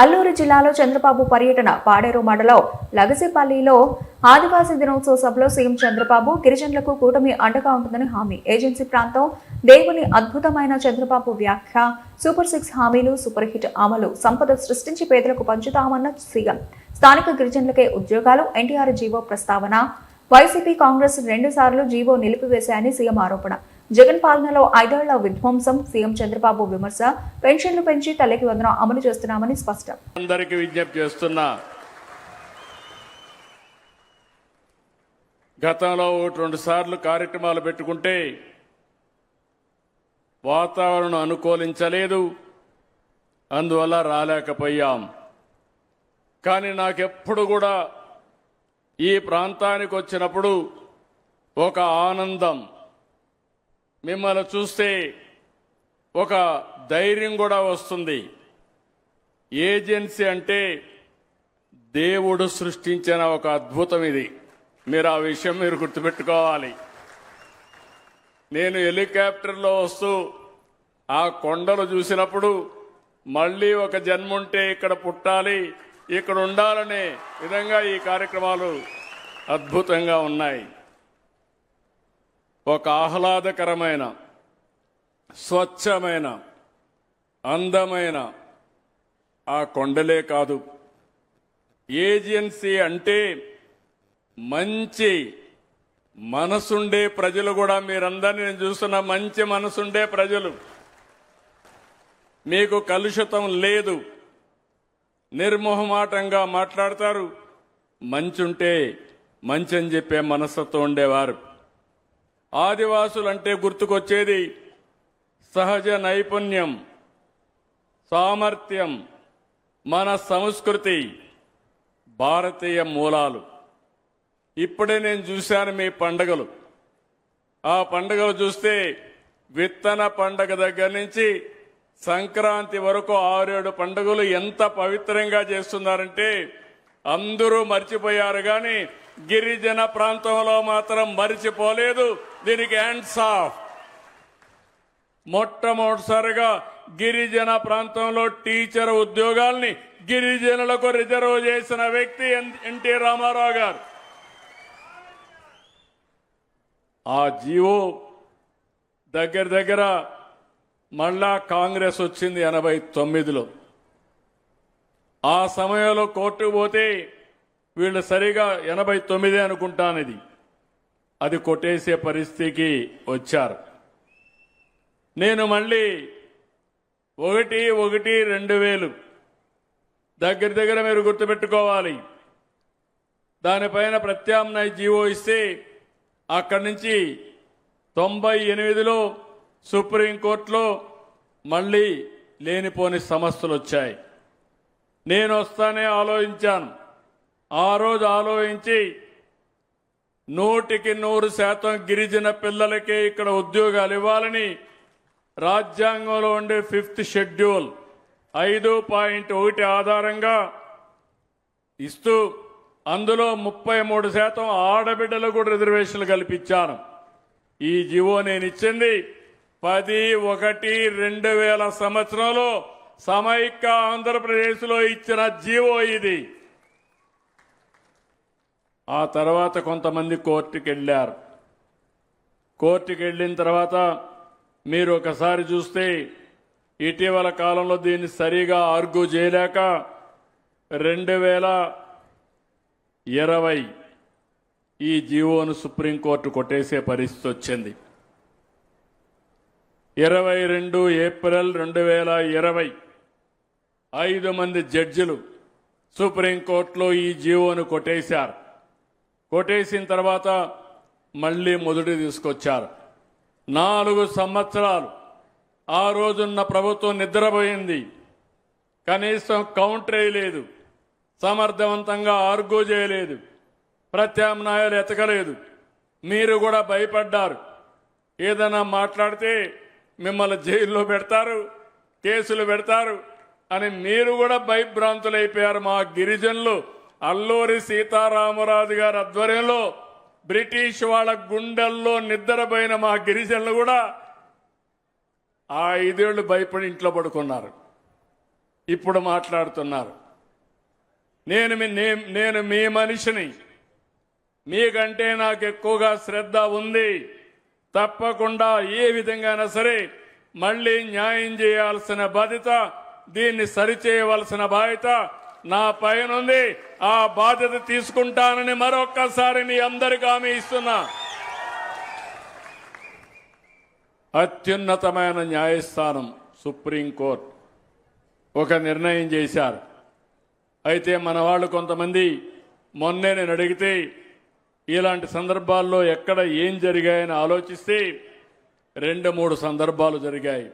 అల్లూరు జిల్లాలో చంద్రబాబు పర్యటన పాడేరు మండలం లగసిపల్లిలో ఆదివాసీ దినోత్సవ సభలో సీఎం చంద్రబాబు గిరిజనులకు కూటమి అండగా ఉంటుందని హామీ. ఏజెన్సీ ప్రాంతం దేవుని అద్భుతమైన చంద్రబాబు వ్యాఖ్య సూపర్ సిక్స్ హామీలు సూపర్ హిట్ అమలు సంపద సృష్టించి పేదలకు పంచుతామన్న సీఎం. స్థానిక గిరిజనులకే ఉద్యోగాలు ఎన్టీఆర్ జీవో ప్రస్తావన వైసీపీ కాంగ్రెస్ రెండు సార్లు జీవో నిలిపివేశాయని సీఎం ఆరోపణ. జగన్ పాలనలో ఐదేళ్ళ విధ్వంసం సీఎం చంద్రబాబు విమర్శ పెన్షన్లు పెంచి తల్లికి వందనం అమలు చేస్తున్నామని స్పష్టం. అందరికీ విజ్ఞప్తి చేస్తున్నా గతంలో ఒకటి రెండు సార్లు కార్యక్రమాలు పెట్టుకుంటే వాతావరణం అనుకూలించలేదు అందువల్ల రాలేకపోయాం. కానీ నాకెప్పుడు కూడా ఈ ప్రాంతానికి వచ్చినప్పుడు ఒక ఆనందం మిమ్మల్ని చూస్తే ఒక ధైర్యం కూడా వస్తుంది. ఏజెన్సీ అంటే దేవుడు సృష్టించిన ఒక అద్భుతం ఇది. మీరు ఆ విషయం మీరు గుర్తుపెట్టుకోవాలి. నేను హెలికాప్టర్లో వస్తూ ఆ కొండలు చూసినప్పుడు మళ్ళీ ఒక జన్మ ఉంటే ఇక్కడ పుట్టాలి ఇక్కడ ఉండాలనే విధంగా ఈ కార్యక్రమాలు అద్భుతంగా ఉన్నాయి. ఒక ఆహ్లాదకరమైన స్వచ్ఛమైన అందమైన ఆ కొండలే కాదు. ఏజెన్సీ అంటే మంచి మనసుండే ప్రజలు కూడా మీరందరినీ నేను చూస్తున్న మంచి మనసుండే ప్రజలు. మీకు కలుషితం లేదు. నిర్మోహమాటంగా మాట్లాడతారు. మంచుంటే మంచి అని చెప్పే మనస్తత్వం ఉండేవారు. ఆదివాసులంటే గుర్తుకొచ్చేది సహజ నైపుణ్యం సామర్థ్యం మన సంస్కృతి భారతీయ మూలాలు. ఇప్పుడే నేను చూశాను మీ పండగలు. ఆ పండగలు చూస్తే విత్తన పండగ దగ్గర నుంచి సంక్రాంతి వరకు ఆరేడు పండుగలు ఎంత పవిత్రంగా చేస్తున్నారంటే అందరూ మర్చిపోయారు కానీ గిరిజన ప్రాంతంలో మాత్రం మరిచిపోలేదు. దీనికి హ్యాండ్స్ ఆఫ్ మొట్టమొదటిసారిగా గిరిజన ప్రాంతంలో టీచర్ ఉద్యోగాల్ని గిరిజనులకు రిజర్వ్ చేసిన వ్యక్తి ఎన్- ఎన్టీ రామారావు గారు. ఆ జీవో దగ్గర దగ్గర మళ్ళా కాంగ్రెస్ వచ్చింది ఎనభై తొమ్మిదిలో. ఆ సమయంలో కోర్టుకు పోతే వీళ్ళు సరిగా ఎనభై తొమ్మిది అనుకుంటానది. అది కొట్టేసే పరిస్థితికి వచ్చారు. నేను మళ్ళీ ఒకటి ఒకటి రెండు వేలు దగ్గర దగ్గర మీరు గుర్తుపెట్టుకోవాలి. దానిపైన ప్రత్యామ్నాయ జీవో ఇస్తే అక్కడి నుంచి తొంభై ఎనిమిదిలో సుప్రీంకోర్టులో మళ్ళీ లేనిపోని సమస్యలు వచ్చాయి నేను వస్తానే ఆలోచించాను. ఆ రోజు ఆలోచించి నూటికి నూరు శాతం గిరిజన పిల్లలకే ఇక్కడ ఉద్యోగాలు ఇవ్వాలని రాజ్యాంగంలో ఉండే ఫిఫ్త్ షెడ్యూల్ ఐదు పాయింట్ ఒకటి ఆధారంగా ఇస్తూ అందులో ముప్పై మూడు శాతం ఆడబిడ్డలకు కూడా రిజర్వేషన్లు కల్పించాను. ఈ జీవో నేను ఇచ్చింది పది ఒకటి రెండు వేల సంవత్సరంలో సమైక్య ఆంధ్రప్రదేశ్లో ఇచ్చిన జీవో ఇది. ఆ తర్వాత కొంతమంది కోర్టుకి వెళ్ళారు కోర్టుకి వెళ్ళిన తర్వాత మీరు ఒకసారి చూస్తే ఇటీవల కాలంలో దీన్ని సరిగా ఆర్గ్యూ చేయలేక రెండు వేల ఇరవై ఈ జీవోను సుప్రీంకోర్టు కొట్టేసే పరిస్థితి వచ్చింది. ఇరవై రెండు ఏప్రిల్ రెండు వేల ఇరవై ఐదు మంది జడ్జిలు సుప్రీంకోర్టులో ఈ జీవోను కొట్టేశారు. కొట్టేసిన తర్వాత మళ్ళీ మొదటి తీసుకొచ్చారు. నాలుగు సంవత్సరాలు ఆ రోజున్న ప్రభుత్వం నిద్రపోయింది. కనీసం కౌంటర్ వేయలేదు. సమర్థవంతంగా ఆర్గ్యూ చేయలేదు. ప్రత్యామ్నాయాలు ఎతకలేదు. మీరు కూడా భయపడ్డారు. ఏదైనా మాట్లాడితే మిమ్మల్ని జైల్లో పెడతారు కేసులు పెడతారు అని మీరు కూడా భయభ్రాంతులైపోయారు మా గిరిజనులు. అల్లూరి సీతారామరాజు గారి ఆధ్వర్యంలో బ్రిటిష్ వాళ్ళ గుండెల్లో నిద్రపోయిన మా గిరిజనులు కూడా ఆ ఐదేళ్ళు భయపడి ఇంట్లో పడుకున్నారు. ఇప్పుడు మాట్లాడుతున్నారు. నేను నేను మీ మనిషిని. మీకంటే నాకు ఎక్కువగా శ్రద్ధ ఉంది. తప్పకుండా ఏ విధంగానైనా సరే మళ్ళీ న్యాయం చేయాల్సిన బాధ్యత దీన్ని సరిచేయవలసిన బాధ్యత నా పైన ఉంది. ఆ బాధ్యత తీసుకుంటానని మరొక్కసారి మీ అందరికీ హామీ ఇస్తున్నా. అత్యున్నతమైన న్యాయస్థానం సుప్రీంకోర్టు ఒక నిర్ణయం చేశారు. అయితే మన వాళ్ళు కొంతమంది మొన్నే నేను అడిగితే ఇలాంటి సందర్భాల్లో ఎక్కడ ఏం జరిగాయని ఆలోచిస్తే రెండు మూడు సందర్భాలు జరిగాయి.